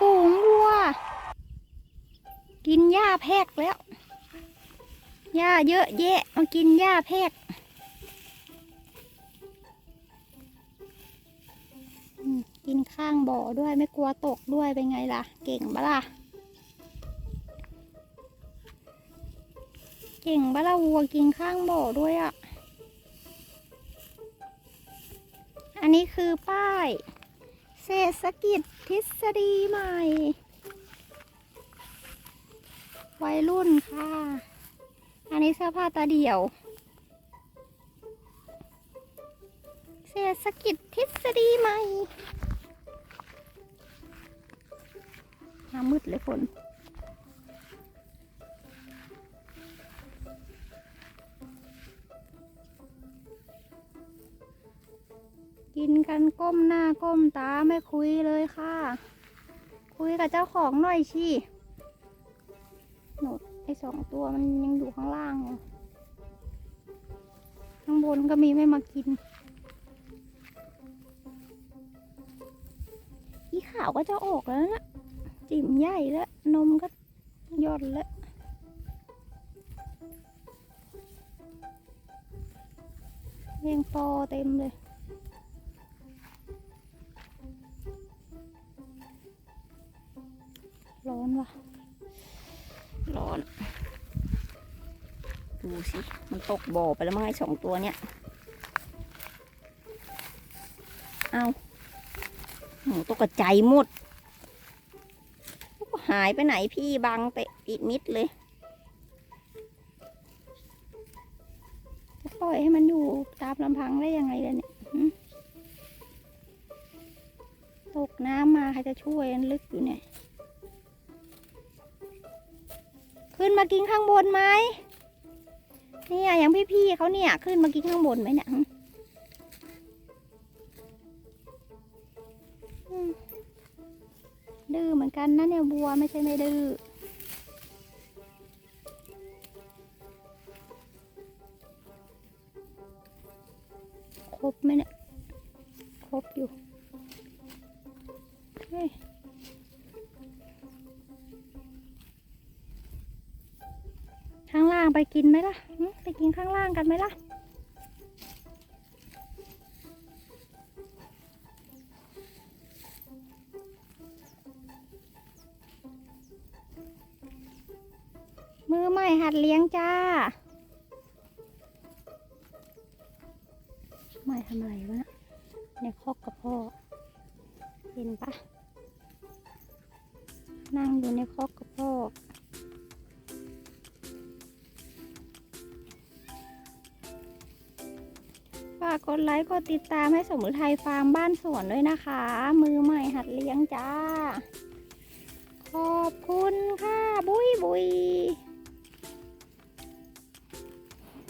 ฝูงวัว กินหญ้าแพกแล้ว หญ้าเยอะแยะมากินหญ้าแพกกินข้างบ่อด้วยไม่กลัวตกด้วยเป็นไงล่ะ เก่งปะล่ะ เก่งปะล่ะวัวกินข้างบ่อด้วยอะ อันนี้คือป้าย ศรษฐกิจทฤษฎีใหม่ วัยรุ่นค่ะ อันนี้เสื้อผ้าตาเดี่ยว เศรษฐกิจทฤษฎีใหม่น้ำมืดเลยฝน กินกันก้มหน้าก้มตาไม่คุยเลยค่ะ คุยกับเจ้าของหน่อยชีหนูไอสองตัวมันยังอยู่ข้างล่างอยู่ข้างบนก็มีไม่มากินอีขาวก็จะออกแล้วนะจิ๋มใหญ่แล้ว นมก็ย่อนแล้วเลี้ยงปอเต็มเลย อนว่ะร้อน ดูสิ มันตกบ่อไปแล้วมั้งไอ้สองตัวเนี่ยเอาหนูตกกระจายหมด หายไปไหนพี่บังไปปิดมิดเลยจะปล่อยให้มันอยู่ตามลำพังได้ยังไงล่ะเนี่ยตกน้ำมาใครจะช่วยลึกอยู่เนี่ย ขึ้นมากินข้างบนไหมเนี่ยอย่างพี่ๆเขาเนี่ยขึ้นมากินข้างบนไหมเนี่ยดื้อเหมือนกันนะเนี่ยบัวไม่ใช่ไม่ดื้อครบไหมเนี่ยครบอยู่เฮ้ย ไปกินไหมล่ะ ไปกินข้างล่างกันไหมล่ะ มือใหม่หัดเลี้ยงจ้าไม่ทำอะไรวะนะในคอกกับพ่อ เห็นปะนั่งอยู่ในคอกกับพ่อากกดไลค์กดติดตามให้สมุทรไทยฟาร์มบ้านสวนด้วยนะคะ มือใหม่หัดเลี้ยงจ้า ขอบคุณค่ะ บุยบุย